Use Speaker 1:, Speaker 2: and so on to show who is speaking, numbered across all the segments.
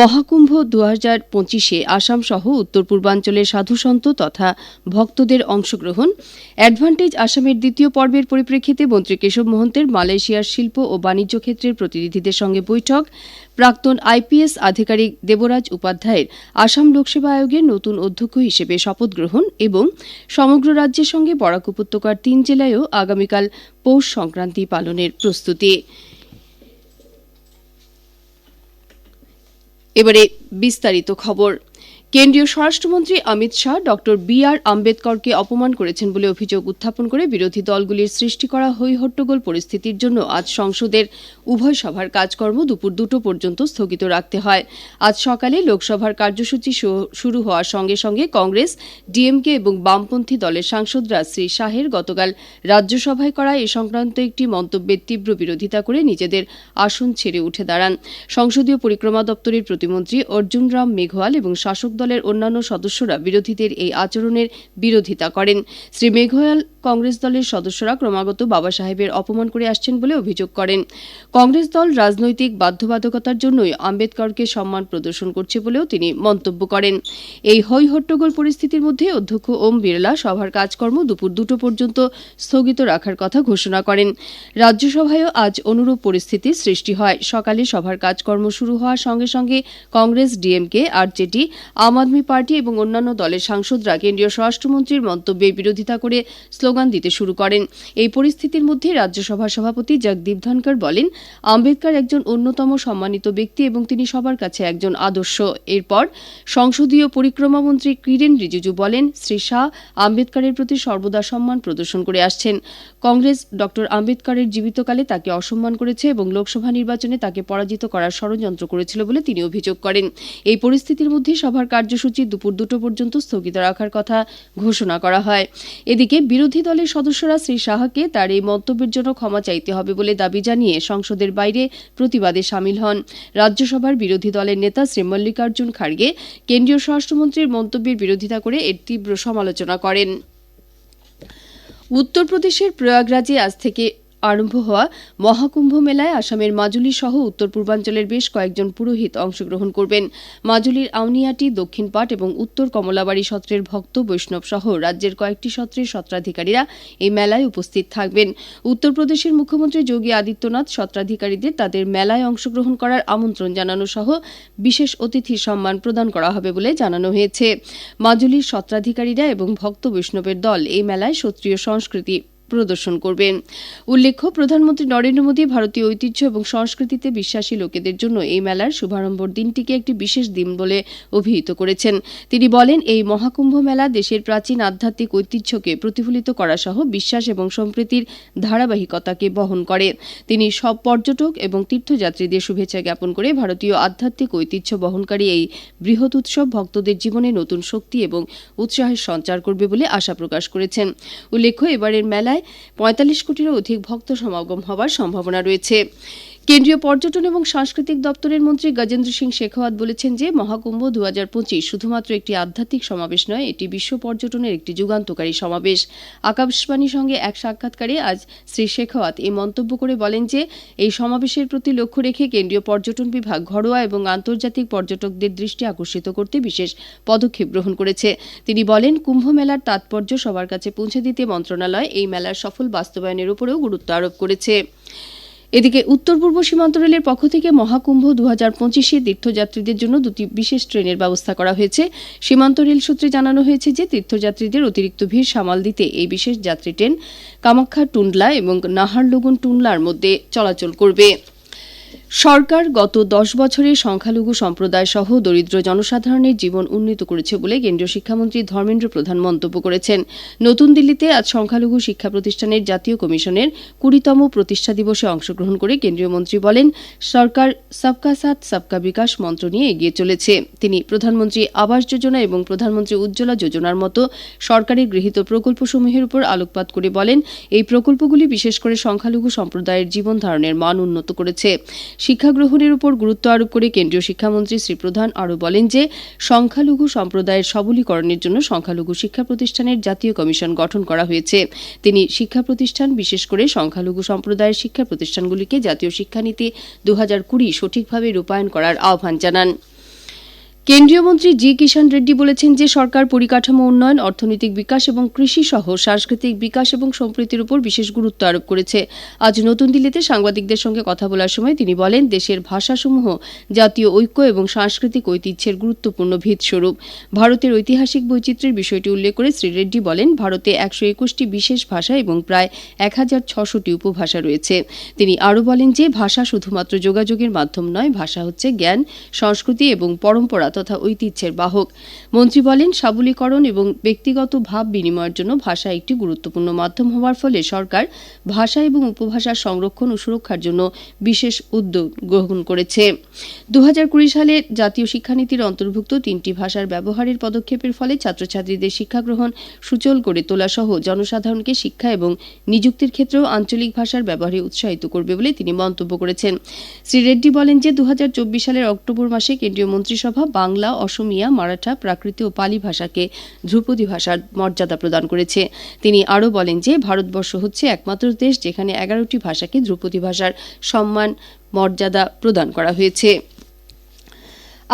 Speaker 1: মহাকুম্ভ দু হাজার পঁচিশে আসাম সহ উত্তর পূর্বাঞ্চলের সাধুসন্ত তথা ভক্তদের অংশগ্রহণ অ্যাডভান্টেজ আসামের দ্বিতীয় পর্বের পরিপ্রেক্ষিতে মন্ত্রী কেশব মহন্তের মালয়েশিয়ার শিল্প ও বাণিজ্য ক্ষেত্রের প্রতিনিধিদের সঙ্গে বৈঠক প্রাক্তন আইপিএস আধিকারিক দেবরাজ উপাধ্যায়ের আসাম লোকসেবা আয়োগের নতুন অধ্যক্ষ হিসেবে শপথ গ্রহণ এবং সমগ্র রাজ্যের সঙ্গে বরাক উপত্যকার তিন জেলায়ও আগামীকাল পৌষ সংক্রান্তি পালনের প্রস্তুতি এবারে বিস্তারিত খবর কেন্দ্রীয় স্বরাষ্ট্রমন্ত্রী Amit Shah doctor B R আম্বেদকরকে অপমান করেছেন বলে অভিযোগ উত্থাপন করে বিরোধী দলগুলির সৃষ্টি করা হৈহট্টগোল পরিস্থিতির জন্য আজ সংসদের উভয় সভার কাজকর্ম দুপুর দুটো পর্যন্ত স্থগিত রাখতে হয় আজ সকালে লোকসভার কার্যসূচি শুরু হওয়ার সঙ্গে সঙ্গে কংগ্রেস ডিএমকে এবং বামপন্থী দলের সাংসদরা শ্রী শাহের গতকাল রাজ্যসভায় করা এ সংক্রান্ত একটি মন্তব্যের তীব্র বিরোধিতা করে নিজেদের আসন ছেড়ে উঠে দাঁড়ান সংসদীয় পরিক্রমা দপ্তরের প্রতিমন্ত্রী অর্জুন রাম মেঘওয়াল এবং শাসক দল দলের অন্যান্য সদস্যরা বিরোধীদের এই আচরণের বিরোধিতা করেন শ্রী মেঘয়াল কংগ্রেস দলের সদস্যরা ক্রমাগত বাবা সাহেবের অপমান করে আসছেন বলে অভিযোগ করেন কংগ্রেস দল রাজনৈতিক বাধ্যবাধকতার জন্যই আম্বেদকরকে সম্মান প্রদর্শন করছে বলেও তিনি মন্তব্য করেন এই হৈ হট্টগোল পরিস্থিতির মধ্যে অধ্যক্ষ ওম বিড়লা সভার কাজকর্ম দুপুর দুটো পর্যন্ত স্থগিত রাখার কথা ঘোষণা করেন রাজ্যসভায়ও আজ অনুরূপ পরিস্থিতি সৃষ্টি হয় সকালে সভার কাজকর্ম শুরু হওয়ার সঙ্গে সঙ্গে কংগ্রেস ডিএমকে আরজেডি আম আদমি পার্টি এবং অন্যান্য দলের সাংসদরা কেন্দ্রীয় স্বরাষ্ট্রমন্ত্রীর মন্তব্যের বিরোধিতা করে স্লোগান স্লোগান দিতে শুরু করেন এই পরিস্থিতির মধ্যে রাজ্যসভা সভাপতি জগদীপ ধনকর বলেন আম্বেদকর একজন অন্যতম সম্মানিত ব্যক্তি এবং তিনি সবার কাছে একজন আদর্শ এরপর সংসদীয় পরিক্রমা মন্ত্রী কিরেন রিজিজু বলেন শ্রী শাহ আম্বেদকরের প্রতি সর্বদা সম্মান প্রদর্শন করে আসছেন কংগ্রেস ড আম্বেদকরের জীবিতকালে তাকে অসম্মান করেছে এবং লোকসভা নির্বাচনে তাকে পরাজিত করার ষড়যন্ত্র করেছিল বলে তিনি অভিযোগ করেন এই পরিস্থিতির মধ্যে সভার কার্যসূচি দুপুর দুটো পর্যন্ত স্থগিত রাখার কথা ঘোষণা করা হয় এদিকে বিরোধী দলের সদস্যরা শ্রী সাহাকে তার এই মন্তব্যের জন্য ক্ষমা চাইতে হবে বলে দাবি জানিয়ে সংসদের বাইরে প্রতিবাদে সামিল হন রাজ্যসভার বিরোধী দলের নেতা শ্রী মল্লিকার্জুন খাড়গে কেন্দ্রীয় স্বরাষ্ট্রমন্ত্রীর মন্তব্যের বিরোধিতা করে এর তীব্র সমালোচনা করেন উত্তরপ্রদেশের প্রয়াগরাজে আজ থেকে আরম্ভ হওয়া মহাকুম্ভ মেলায় আসামের মাজুলি সহ উত্তর পূর্বাঞ্চলের বেশ কয়েকজন পুরোহিত অংশগ্রহণ করবেন মাজুলির আউনিয়াটি দক্ষিণপাট এবং উত্তর কমলাবাড়ি সত্রের ভক্ত বৈষ্ণব সহ রাজ্যের কয়েকটি সত্রের সত্রাধিকারীরা এই মেলায় উপস্থিত থাকবেন উত্তরপ্রদেশের মুখ্যমন্ত্রী যোগী আদিত্যনাথ সত্রাধিকারীদের তাদের মেলায় অংশগ্রহণ করার আমন্ত্রণ জানানো সহ বিশেষ অতিথি সম্মান প্রদান করা হবে বলে জানানো হয়েছে মাজুলির সত্রাধিকারীরা এবং ভক্ত বৈষ্ণবের দল এই মেলায় সত্রীয় সংস্কৃতি প্রদর্শন করবে উল্লেখ্য প্রধানমন্ত্রী নরেন্দ্র মোদী ভারতীয় ঐতিহ্য এবং সংস্কৃতিতে বিশ্বাসী লোকেদের জন্য এই মেলার শুভারম্ভর দিনটিকে একটি বিশেষ দিন বলে অভিহিত করেছেন তিনি বলেন এই মহাকুম্ভ মেলা দেশের প্রাচীন আধ্যাত্মিক ঐতিহ্যকে প্রতিফলিত করা সহ বিশ্বাস এবং সম্প্রীতির ধারাবাহিকতাকে বহন করে তিনি সব পর্যটক এবং তীর্থযাত্রীদের শুভেচ্ছা জ্ঞাপন করে ভারতীয় আধ্যাত্মিক ঐতিহ্য বহনকারী এই বৃহৎ উৎসব ভক্তদের জীবনে নতুন শক্তি এবং উৎসাহের সঞ্চার করবে বলে আশা প্রকাশ করেছেন উল্লেখ্য এবারের মেলায় পঁয়তাল্লিশ কোটিরও অধিক ভক্ত সমাগম হওয়ার সম্ভাবনা রয়েছে কেন্দ্রীয় পর্যটন এবং সাংস্কৃতিক দপ্তরের মন্ত্রী গজেন্দ্র সিং শেখাওয়াত বলেছেন যে মহাকুম্ভ দু শুধুমাত্র একটি আধ্যাত্মিক সমাবেশ নয় এটি বিশ্ব পর্যটনের একটি যুগান্তকারী সমাবেশ আকাশবাণীর সঙ্গে এক সাক্ষাৎকারে আজ শ্রী শেখাওয়াত এই মন্তব্য করে বলেন যে এই সমাবেশের প্রতি লক্ষ্য রেখে কেন্দ্রীয় পর্যটন বিভাগ ঘরোয়া এবং আন্তর্জাতিক পর্যটকদের দৃষ্টি আকর্ষিত করতে বিশেষ পদক্ষেপ গ্রহণ করেছে তিনি বলেন কুম্ভ মেলার তাৎপর্য সবার কাছে পৌঁছে দিতে মন্ত্রণালয় এই মেলার সফল বাস্তবায়নের উপরেও গুরুত্ব আরোপ করেছে এদিকে উত্তর পূর্ব সীমান্ত রেলের পক্ষ থেকে মহাকুম্ভ দু হাজার পঁচিশে তীর্থযাত্রীদের জন্য দুটি বিশেষ ট্রেনের ব্যবস্থা করা হয়েছে সীমান্ত রেল সূত্রে জানানো হয়েছে যে তীর্থযাত্রীদের অতিরিক্ত ভিড় সামাল দিতে এই বিশেষ যাত্রী ট্রেন কামাখ্যা টুন্ডলা এবং নাহারলুগুন টুন্ডলার মধ্যে চলাচল করবে সরকার গত দশ বছরে সংখ্যালঘু সম্প্রদায় সহ দরিদ্র জনসাধারণের জীবন উন্নীত করেছে বলে কেন্দ্রীয় শিক্ষামন্ত্রী ধর্মেন্দ্র প্রধান মন্তব্য করেছেন নতুন দিল্লিতে আজ সংখ্যালঘু শিক্ষা প্রতিষ্ঠানের জাতীয় কমিশনের কুড়িতম প্রতিষ্ঠা দিবসে অংশগ্রহণ করে কেন্দ্রীয় মন্ত্রী বলেন সরকার সবকা সাথ সবকা বিকাশ মন্ত্র নিয়ে এগিয়ে চলেছে তিনি প্রধানমন্ত্রী আবাস যোজনা এবং প্রধানমন্ত্রী উজ্জ্বলা যোজনার মতো সরকারের গৃহীত প্রকল্পসমূহের উপর আলোকপাত করে বলেন এই প্রকল্পগুলি বিশেষ করে সংখ্যালঘু সম্প্রদায়ের জীবন ধারণের মান উন্নত করেছে শিক্ষা গ্রহণের উপর গুরুত্ব আরোপ করে কেন্দ্রীয় শিক্ষামন্ত্রী শ্রী প্রধান আরও বলেন যে সংখ্যালঘু সম্প্রদায়ের সবলীকরণের জন্য সংখ্যালঘু শিক্ষা প্রতিষ্ঠানের জাতীয় কমিশন গঠন করা হয়েছে তিনি শিক্ষা প্রতিষ্ঠান বিশেষ করে সংখ্যালঘু সম্প্রদায়ের শিক্ষা প্রতিষ্ঠানগুলিকে জাতীয় শিক্ষানীতি দু কুড়ি সঠিকভাবে রূপায়ণ করার আহ্বান জানান কেন্দ্রীয় মন্ত্রী জি কিষাণ রেড্ডি বলেছেন যে সরকার পরিকাঠামো উন্নয়ন অর্থনৈতিক বিকাশ এবং কৃষি সহ সাংস্কৃতিক বিকাশ এবং সম্প্রীতির উপর বিশেষ গুরুত্ব আরোপ করেছে আজ নতুন দিল্লিতে সাংবাদিকদের সঙ্গে কথা বলার সময় তিনি বলেন দেশের ভাষাসমূহ জাতীয় ঐক্য এবং সাংস্কৃতিক ঐতিহ্যের গুরুত্বপূর্ণ ভিতস্বরূপ ভারতের ঐতিহাসিক বৈচিত্র্যের বিষয়টি উল্লেখ করে শ্রী রেড্ডি বলেন ভারতে একশো একুশটি বিশেষ ভাষা এবং প্রায় এক হাজার ছশোটি উপভাষা রয়েছে তিনি আরও বলেন যে ভাষা শুধুমাত্র যোগাযোগের মাধ্যম নয় ভাষা হচ্ছে জ্ঞান সংস্কৃতি এবং পরম্পরা তথা ঐতিহ্যের বাহক মন্ত্রী বলেন সাবলীকরণ এবং ব্যক্তিগত ভাব বিনিময়ের জন্য ভাষা একটি গুরুত্বপূর্ণ মাধ্যম হওয়ার ফলে সরকার ভাষা এবং উপভাষার সংরক্ষণ ও সুরক্ষার জন্য বিশেষ উদ্যোগ গ্রহণ করেছে দু সালে জাতীয় শিক্ষানীতির অন্তর্ভুক্ত তিনটি ভাষার ব্যবহারের পদক্ষেপের ফলে ছাত্রছাত্রীদের শিক্ষা গ্রহণ সুচল করে তোলা সহ জনসাধারণকে শিক্ষা এবং নিযুক্তির ক্ষেত্রেও আঞ্চলিক ভাষার ব্যবহারে উৎসাহিত করবে বলে তিনি মন্তব্য করেছেন শ্রী রেড্ডি বলেন যে দু সালের অক্টোবর মাসে কেন্দ্রীয় মন্ত্রিসভা বাংলা অসমিয়া মারাঠা প্রাকৃত ও পালি ভাষাকে ধ্রুপদী ভাষার মর্যাদা প্রদান করেছে তিনি আরও বলেন যে ভারতবর্ষ হচ্ছে একমাত্র দেশ যেখানে এগারোটি ভাষাকে ধ্রুপদী ভাষার সম্মান মর্যাদা প্রদান করা হয়েছে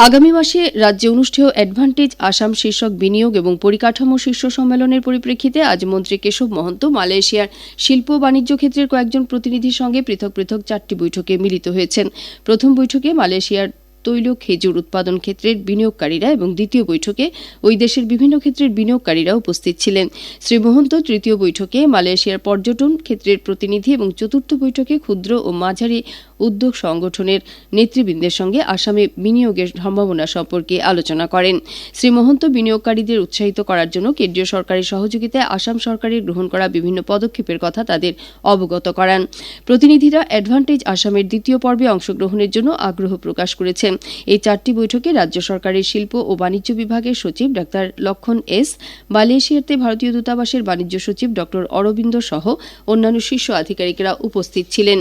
Speaker 1: আগামী মাসে রাজ্যে অনুষ্ঠেয় অ্যাডভান্টেজ আসাম শীর্ষক বিনিয়োগ এবং পরিকাঠামো শীর্ষ সম্মেলনের পরিপ্রেক্ষিতে আজ মন্ত্রী কেশব মহন্ত মালয়েশিয়ার শিল্প বাণিজ্য ক্ষেত্রের কয়েকজন প্রতিনিধির সঙ্গে পৃথক পৃথক চারটি বৈঠকে মিলিত হয়েছেন প্রথম বৈঠকে মালয়েশিয়ার তৈল খেজুর উৎপাদন ক্ষেত্রের বিনিয়োগকারীরা এবং দ্বিতীয় বৈঠকে ওই দেশের বিভিন্ন ক্ষেত্রের বিনিয়োগকারীরা উপস্থিত ছিলেন শ্রী মহন্ত তৃতীয় বৈঠকে মালয়েশিয়ার পর্যটন ক্ষেত্রের প্রতিনিধি এবং চতুর্থ বৈঠকে ক্ষুদ্র ও মাঝারি উদ্যোগ সংগঠনের নেতৃবৃন্দের সঙ্গে আসামে বিনিয়োগের সম্ভাবনা সম্পর্কে আলোচনা করেন শ্রী মহন্ত বিনিয়োগকারীদের উৎসাহিত করার জন্য কেন্দ্রীয় সরকারের সহযোগিতায় আসাম সরকারের গ্রহণ করা বিভিন্ন পদক্ষেপের কথা তাদের অবগত করান প্রতিনিধিরা অ্যাডভান্টেজ আসামের দ্বিতীয় পর্বে অংশগ্রহণের জন্য আগ্রহ প্রকাশ করেছেন এই চারটি বৈঠকে রাজ্য সরকারের শিল্প ও বাণিজ্য বিভাগের সচিব ডাক্তার লক্ষণ এস মালয়েশিয়াতে ভারতীয় দূতাবাসের বাণিজ্য সচিব ডক্টর অরবিন্দ সহ অন্যান্য শীর্ষ আধিকারিকরা উপস্থিত ছিলেন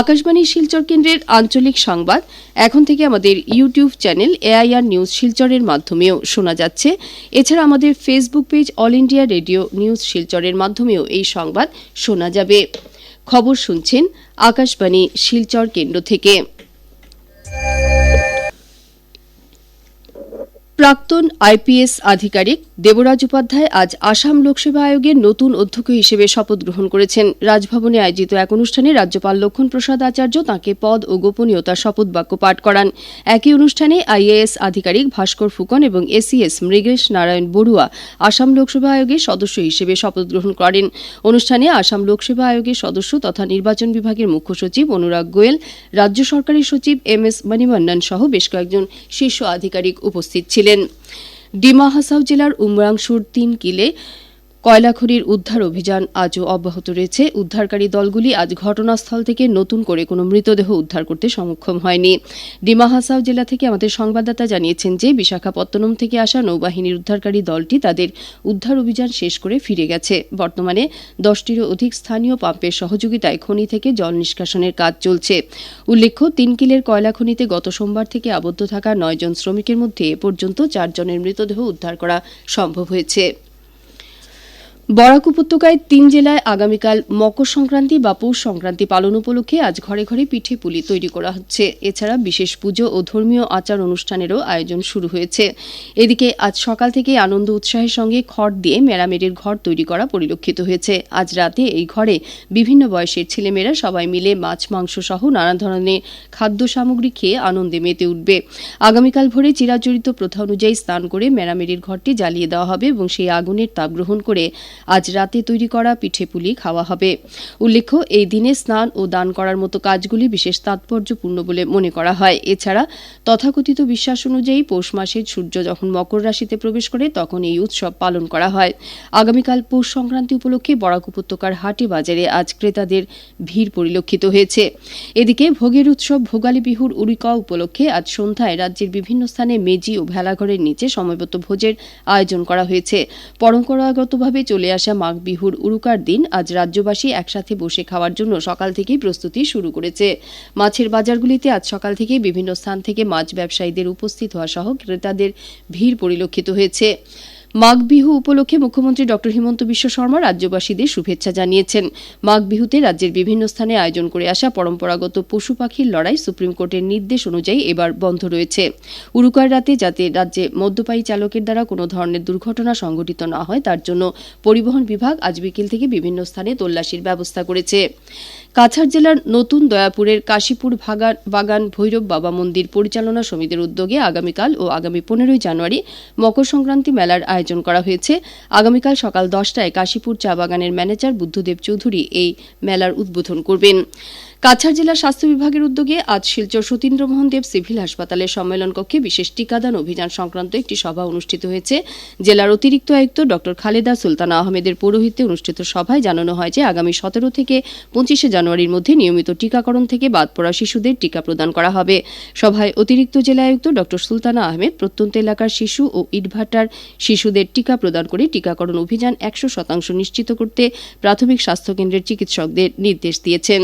Speaker 1: আকাশবাণী শিলচর কেন্দ্রের আঞ্চলিক সংবাদ এখন থেকে আমাদের ইউটিউব চ্যানেল এআইআর নিউজ শিলচরের মাধ্যমেও শোনা যাচ্ছে এছাড়া আমাদের Facebook page all India radio news শিলচরের মাধ্যমেও এই সংবাদ শোনা যাবে খবর শুনছেন আকাশবাণী শিলচর কেন্দ্র থেকে প্রাক্তন আইপিএস আধিকারিক দেবরাজ উপাধ্যায় আজ আসাম লোকসেবা আয়োগের নতুন অধ্যক্ষ হিসেবে শপথ গ্রহণ করেছেন রাজভবনে আয়োজিত এক অনুষ্ঠানে রাজ্যপাল লক্ষণ প্রসাদ আচার্য তাঁকে পদ ও গোপনীয়তার শপথ বাক্য পাঠ করান একই অনুষ্ঠানে আইএএস আধিকারিক ভাস্কর ফুকন এবং এসিএস মৃগেশ নারায়ণ বড়ুয়া আসাম লোকসেবা আয়োগের সদস্য হিসেবে শপথ গ্রহণ করেন অনুষ্ঠানে আসাম লোকসেবা আয়োগের সদস্য তথা নির্বাচন বিভাগের মুখ্য সচিব অনুরাগ গোয়েল রাজ্য সরকারের সচিব এম এস মণিমন্ডন সহ বেশ কয়েকজন শীর্ষ আধিকারিক উপস্থিত ছিলেন ডিমা হাসাও জেলার উমরাংশুর তিন কিলে কয়লাখনির উদ্ধার অভিযান আজও অব্যাহত রয়েছে উদ্ধারকারী দলগুলি আজ ঘটনাস্থল থেকে নতুন করে কোনো মৃতদেহ উদ্ধার করতে সমক্ষম হয়নি ডিমা হাসাও জেলা থেকে আমাদের সংবাদদাতা জানিয়েছেন যে বিশাখাপত্তনম থেকে আসা নৌবাহিনীর উদ্ধারকারী দলটি তাদের উদ্ধার অভিযান শেষ করে ফিরে গেছে বর্তমানে দশটিরও অধিক স্থানীয় পাম্পের সহযোগিতায় খনি থেকে জল নিষ্কাশনের কাজ চলছে উল্লেখ্য তিন কিলের কয়লা খনিতে গত সোমবার থেকে আবদ্ধ থাকা নয়জন শ্রমিকের মধ্যে এ পর্যন্ত চারজনের মৃতদেহ উদ্ধার করা সম্ভব হয়েছে বরাক উপত্যকায় তিন জেলায় আগামীকাল মকর সংক্রান্তি বা পৌষ সংক্রান্তি পালন উপলক্ষে আজ ঘরে ঘরে পিঠে পুলি তৈরি করা হচ্ছে এছাড়া বিশেষ পুজো ও ধর্মীয় আচার অনুষ্ঠানেরও আয়োজন শুরু হয়েছে এদিকে আজ সকাল থেকে আনন্দ উৎসাহের সঙ্গে খড় দিয়ে মেরামেরির ঘর তৈরি করা পরিলক্ষিত হয়েছে আজ রাতে এই ঘরে বিভিন্ন বয়সের ছেলেমেয়েরা সবাই মিলে মাছ মাংস সহ নানা ধরনের খাদ্য সামগ্রী খেয়ে আনন্দে মেতে উঠবে আগামীকাল ভোরে চিরাচরিত প্রথা অনুযায়ী স্নান করে মেরামেরির ঘরটি জ্বালিয়ে দেওয়া হবে এবং সেই আগুনের তাপ গ্রহণ করে আজ রাতে তৈরি করা পিঠে পুলি খাওয়া হবে উল্লেখ্য এই দিনে স্নান ও দান করার মতো কাজগুলি বিশেষ তাৎপর্যপূর্ণ বলে মনে করা হয় এছাড়া তথাকথিত বিশ্বাস অনুযায়ী পৌষ মাসে সূর্য যখন মকর রাশিতে প্রবেশ করে তখন এই উৎসব পালন করা হয় আগামীকাল পৌষ সংক্রান্তি উপলক্ষে বরাক উপত্যকার হাটে বাজারে আজ ক্রেতাদের ভিড় পরিলক্ষিত হয়েছে এদিকে ভোগের উৎসব ভোগালী বিহুর উড়িকা উপলক্ষে আজ সন্ধ্যায় রাজ্যের বিভিন্ন স্থানে মেজি ও ভেলাঘরের নিচে সময়বদ্ধ ভোজের আয়োজন করা হয়েছে পরম্পরাগতভাবে চলে চলে আসা মাঘ বিহুর উরুকার দিন আজ রাজ্যবাসী একসাথে বসে খাওয়ার জন্য সকাল থেকেই প্রস্তুতি শুরু করেছে মাছের বাজারগুলিতে আজ সকাল থেকেই বিভিন্ন স্থান থেকে মাছ ব্যবসায়ীদের উপস্থিত হওয়া সহ ক্রেতাদের ভিড় পরিলক্ষিত হয়েছে মাঘ বিহু উপলক্ষে মুখ্যমন্ত্রী ডক্টর হিমন্ত বিশ্ব শর্মা রাজ্যবাসীদের শুভেচ্ছা জানিয়েছেন মাঘ বিহুতে রাজ্যের বিভিন্ন স্থানে আয়োজন করে আসা পরম্পরাগত পশু পাখির লড়াই সুপ্রিম কোর্টের নির্দেশ অনুযায়ী এবার বন্ধ রয়েছে উরুকার রাতে যাতে রাজ্যে মদ্যপায়ী চালকের দ্বারা কোনো ধরনের দুর্ঘটনা সংঘটিত না হয় তার জন্য পরিবহন বিভাগ আজ বিকেল থেকে বিভিন্ন স্থানে তল্লাশির ব্যবস্থা করেছে কাছাড় জেলার নতুন দয়াপুরের কাশীপুর ভাগান বাগান ভৈরব বাবা মন্দির পরিচালনা সমিতির উদ্যোগে আগামীকাল ও আগামী পনেরোই জানুয়ারি মকর সংক্রান্তি মেলার আয়োজন করা হয়েছে আগামীকাল সকাল দশটায় কাশীপুর চা বাগানের ম্যানেজার বুদ্ধদেব চৌধুরী এই মেলার উদ্বোধন করবেন কাছাড় জেলা স্বাস্থ্য বিভাগের উদ্যোগে আজ শিলচর সতীন্দ্রমোহন দেব সিভিল হাসপাতালের সম্মেলন কক্ষে বিশেষ টিকাদান অভিযান সংক্রান্ত একটি সভা অনুষ্ঠিত হয়েছে জেলার অতিরিক্ত আয়ুক্ত ডক্টর খালেদা সুলতানা আহমেদের পৌরোহিত্যে অনুষ্ঠিত সভায় জানানো হয় যে আগামী সতেরো থেকে পঁচিশে জানুয়ারির মধ্যে নিয়মিত টিকাকরণ থেকে বাদ পড়া শিশুদের টিকা প্রদান করা হবে সভায় অতিরিক্ত জেলা আয়ুক্ত ডক্টর সুলতানা আহমেদ প্রত্যন্ত এলাকার শিশু ও ইটভাটার শিশুদের টিকা প্রদান করে টিকাকরণ অভিযান একশো শতাংশ নিশ্চিত করতে প্রাথমিক স্বাস্থ্যকেন্দ্রের চিকিৎসকদের নির্দেশ দিয়েছেন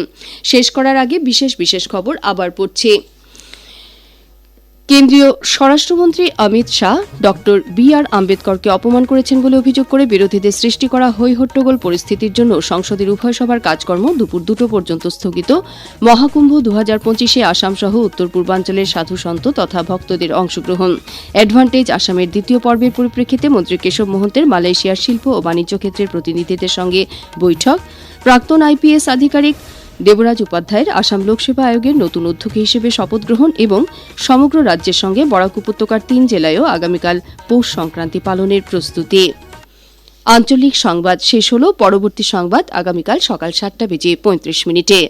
Speaker 1: শেষ শেষ করার আগে বিশেষ বিশেষ খবর আবার পড়ছি কেন্দ্রীয় স্বরাষ্ট্রমন্ত্রী Amit Shah doctor B R আম্বেদকরকে অপমান করেছেন বলে অভিযোগ করে বিরোধীদের সৃষ্টি করা হট্টগোল পরিস্থিতির জন্য সংসদের উভয় সভার কাজকর্ম দুপুর দুটো পর্যন্ত স্থগিত মহাকুম্ভ দু হাজার পঁচিশে আসাম সহ উত্তর পূর্বাঞ্চলের সাধু সন্ত তথা ভক্তদের অংশগ্রহণ অ্যাডভান্টেজ আসামের দ্বিতীয় পর্বের পরিপ্রেক্ষিতে মন্ত্রী কেশব মহন্তের মালয়েশিয়ার শিল্প ও বাণিজ্য ক্ষেত্রের প্রতিনিধিদের সঙ্গে বৈঠক প্রাক্তন আইপিএস আধিকারিক দেবরাজ উপাধ্যায়ের আসাম লোকসেবা আয়োগের নতুন অধ্যক্ষ হিসেবে শপথ গ্রহণ এবং সমগ্র রাজ্যের সঙ্গে বরাক উপত্যকার তিন জেলায়ও আগামীকাল পৌষ সংক্রান্তি পালনের প্রস্তুতি আঞ্চলিক সংবাদ শেষ হল পরবর্তী সংবাদ আগামীকাল সকাল সাতটা বেজে পঁয়ত্রিশ মিনিটে